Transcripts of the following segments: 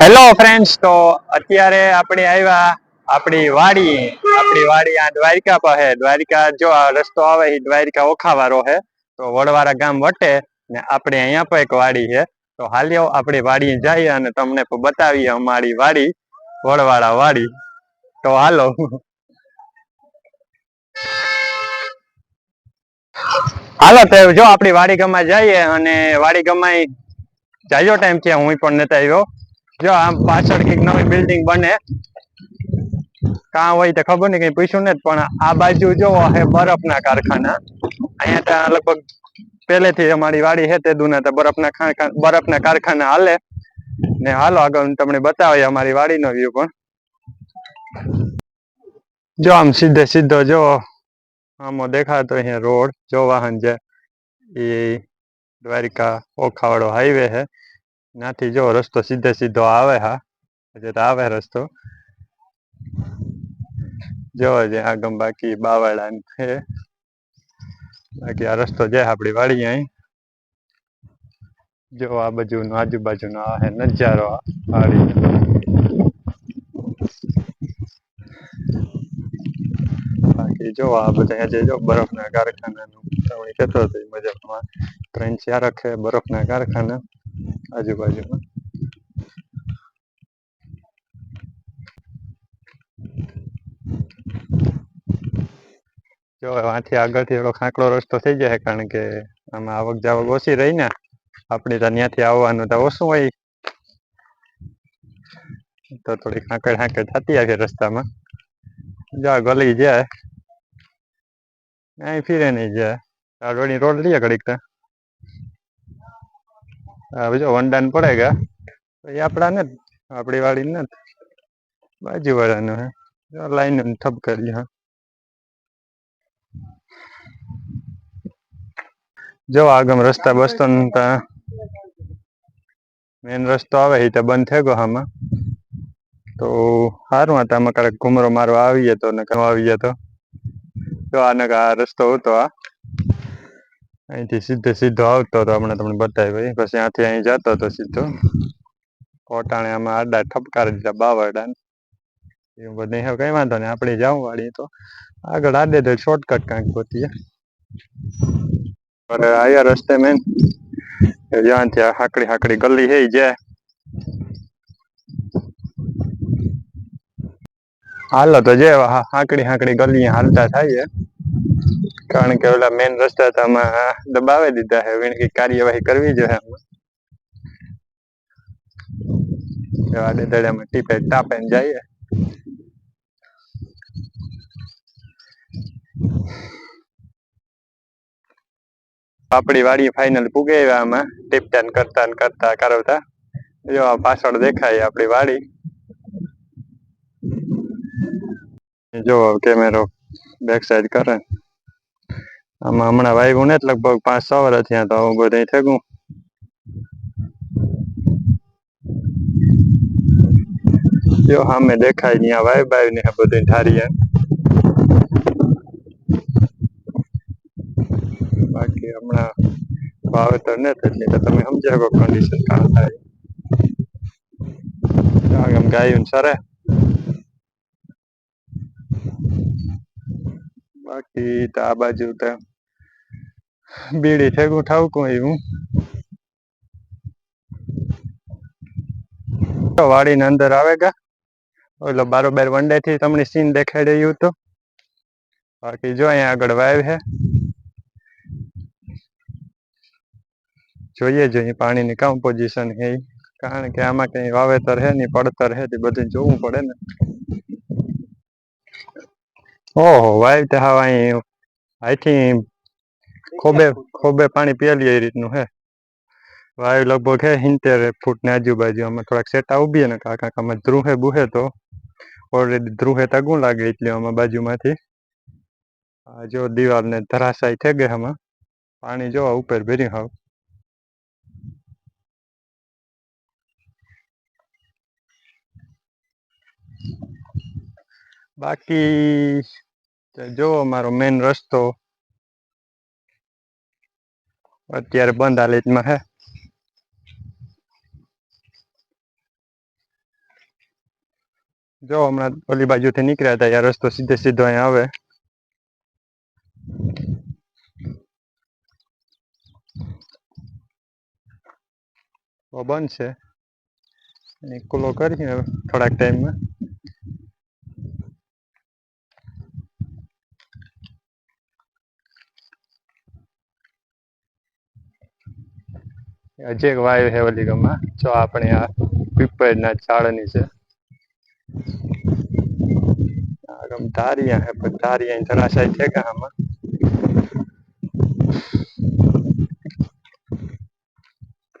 Hello friends તો અત્યારે આપણે આવ્યા આપણી વાડી. આપણી વાડી આ દ્વારિકા પાસે દ્વારિકા જો આ રસ્તો આવે એ દ્વારિકા ઓખાવાળો છે. તો વડવાળા ગામ વટે ને આપણે અહીંયા પણ એક વાડી છે. તો હાલ્યો આપણી વાડી જઈએ અને તમને બતાવીએ અમારી વાડી વડવાળા વાડી. તો હાલો. હાલો, તો જો આપણી વાડી ગમાં જઈએ અને વાડી ગમાઈ જાજો ટાઈમ છે હું પણ નતા આવ્યો. જો આમ પાછળ કઈક નવી બિલ્ડિંગ બને કાં હોય તો ખબર નહીં કઈ પૂછ્યું નથી પણ આ બાજુ જોવો હે બરફના કારખાના અહીંયા ત્યાં લગભગ પહેલેથી અમારી વાડી છે તે દુના તો બરફના કારખા- બરફના કારખાના હાલે ને હાલો આગળ હું તમને બતાવીએ અમારી વાડીનો વ્યૂ પણ જો આમ સીધે સીધો જો આમો દેખાતો અહીંયા રોડ જો વાહન છે એ દ્વારિકા ઓખાવાળો હાઈવે છે ત્યાંથી જો રસ્તો સીધે સીધો આવે હા હજી તો આવે રસ્તો જો જે આગમ બાકી બાવાડા ને છે બાકી આ રસ્તો જાય આપણી વાડી અહીં જો આ બાજુનો આજુબાજુનો આ હે નજારો આ વાડી બાકી જો આ બધા જે જો બરફના કારખાનાનું તમે કહેતો હતો એ મુજબમાં ત્રણ ચાર છે બરફના કારખાના આજુબાજુમાં જો આથી આગળથી એવો ખાંકડો રસ્તો થઈ જાય, કારણ કે આમાં આવક જાવક ઓછી રહી ને આપણે તો ત્યાંથી આવવાનું તો ઓછું હોય. તો થોડી ખાંકડ ખાંકડ થતી આવે રસ્તામાં. જો ગલી જાય અહીં ફીરે નહીં જાય આ રોડ લઈએ ઘડીક તો. હવે જો વંડાન પડેગા એ આપણા ને આપણી વાળી ને બાજુ વાળાનું હે લાઈન ઠપ કરી હા જો આગમ રસ્તા બસતો મેન રસ્તો આવે એ તો બંધ થઈ ગયો આમાં તો સારું હતા આમાં ક્યારેક ઘુમરો મારવા આવીએ તો ને આવી આવીએ તો. જો આને આ રસ્તો હતો આ. અહીંથી સીધે સીધો આવતો હતો હમણાં તમને બતાવી ભાઈ પછી ત્યાંથી અહીં જતો હતો સીધો કોટાણે આમાં આડા ઠપકારી દીધા બાવરડા એવું બધું હવે કઈ વાંધો નહીં આપણે જાઉં વાળી તો આગળ આડે તો શોર્ટકટ કાંઈક ગોતીએ અરે આયા રસ્તે મેન જ્યાંથી આ હાકડી હાકડી ગલી હે ઈ જાય હાલો તો જે હા હાકડી હાકડી ગલી હાલતા થાય કારણ કે ઓલા મેન રસ્તા તો આમાં દબાવી દીધા છે વીણકી કાર્યવાહી કરવી જોઈએ આમાં જો આડે દડામાં ટીપે તાપે ને જઈએ આપણી વાડી ફાઇનલ પૂગે આવ્યા આમાં ટીપટાન કરતા ને કરતા કરવતા જો આ પાછળ દેખાય આપણી વાડી જો કેમેરો બેક સાઈડ કરે આમાં હમણાં વાવ્યું ને લગભગ પાંચ છ વર્ષ થયા તો આવું બધું થયું જો સામે દેખાય ત્યાં ને બધું ઠારીએ બાકી હમણાં વાવેતર ને એટલે તો તમે સમજી શકો કન્ડિશન કાં થાય. આમ ગાયું સરે. બાકી તો આ બાજુ તો બીડી ઠેકું ઠાવકું એવું તો વાડીને અંદર આવે ગા ઓલો બારોબાર વનડે થી તમને સીન દેખાડી રહ્યું હતું બાકી જો અહીંયા આગળ વાવ છે જોઈએ જોઈએ પાણીની કામ પોઝિશન છે ઈ. કારણ કે આમાં કઈ વાવેતર છે નહીં પડતર છે તે બધું જોવું પડે ને ઓહો વાવ તે હાવ અહીં અહીંથી ખોબે ખોબે પાણી પીએલી એ રીતનું, હે. વાયુ લગભગ, હે હિંતેર ફૂટ ને આજુબાજુ અમે થોડાક સેટા ઉભીએ ને કાકા અમે ધ્રુહે બુહે તો. ઓલરેડી ધ્રુહે તગું લાગે એટલે અમે બાજુમાંથી. જો દિવાલ ને ધરાશાય થઈ ગઈ આમાં. પાણી જો ઉપર ભર્યું હાવ. બાકી, જો મારો મેન રસ્તો અત્યારે બંધ હાલતમાં હે. જો હમણાં ઓલી બાજુથી નીકળ્યા હતા, યાર રસ્તો સીધે સીધો અહીંયા આવે. તો બંધ છે. ખુલ્લો કરીએ હવે થોડાક ટાઈમમાં. હજી એક વાયુ છે જો આપણે આ પીપળના ઝાડની છે આ ગમ ધારિયા હે પણ ધારિયા ધરાશાય છે કે આમાં?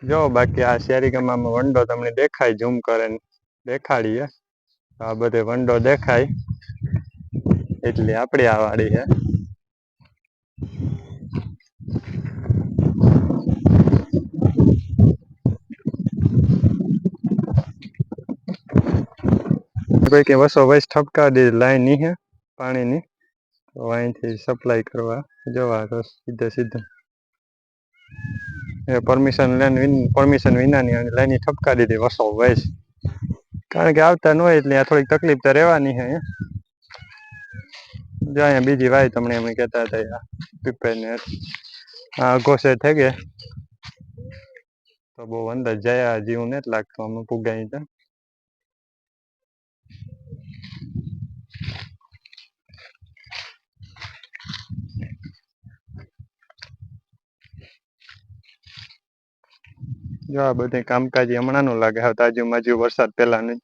જો બાકી આ શેરી ગમામાં વંડો તમને દેખાય, ઝૂમ કરે દેખાડીએ. આ બધે વંડો દેખાય. એટલે આપણી આ વાડી છે. કોઈ કે વસો વૈસ ઠપકા દે લાઈન ની હે પાણીની તો અહીંથી સપ્લાય કરવા જવા તો સીધે સીધા એ પરમિશન લઈને પરમિશન વિનાની અને લાઈન ઠપકા દીધી વસો વૈસ કારણ કે આવતા ન હોય એટલે આ થોડીક તકલીફ તો રહેવાની છે જો અહીંયા બીજી વાય તમને એમ કહેતા હતા પીપેને આ ઘોસે થઈ ગયા તો બહુ અંદર જયા જેવું નથી લાગતું અમે પુગાઈ તો જો આ બધે કામકાજ હમણાં નું લાગે, હવે તાજુમાજુ વરસાદ પેલા નહીં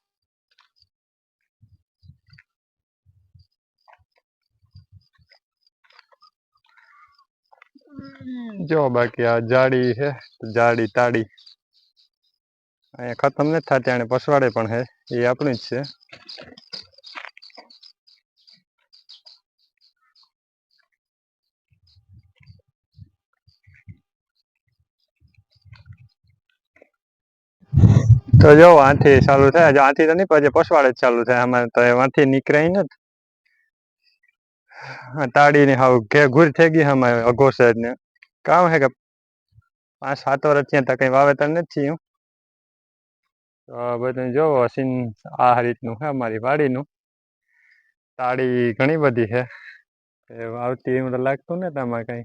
જો બાકી આ જાડી છે, જાડી તાડી. અહીંયા ખતમ નથી થતી અને પસવાડે પણ હે એ આપણી જ છે. તો જો, આથી ચાલુ થાય. જો આથી તો નહીં, પછી પસવાડે જ ચાલુ થાય. અમારે તો આથી નીકળાય ને તાડી ની હાવ ઘે ઘૂર થઈ ગઈ આમાં અઘો સાઈડ ને. કામ હે કે પાંચ, સાત વર્ષ ત્યાં તો કઈ વાવેતર નથી થયું. તો બધું જોવો સીન આ રીતનું છે અમારી વાડીનું. તાળી ઘણી બધી છે આવતી એવું તો લાગતું ને તમારે કઈ.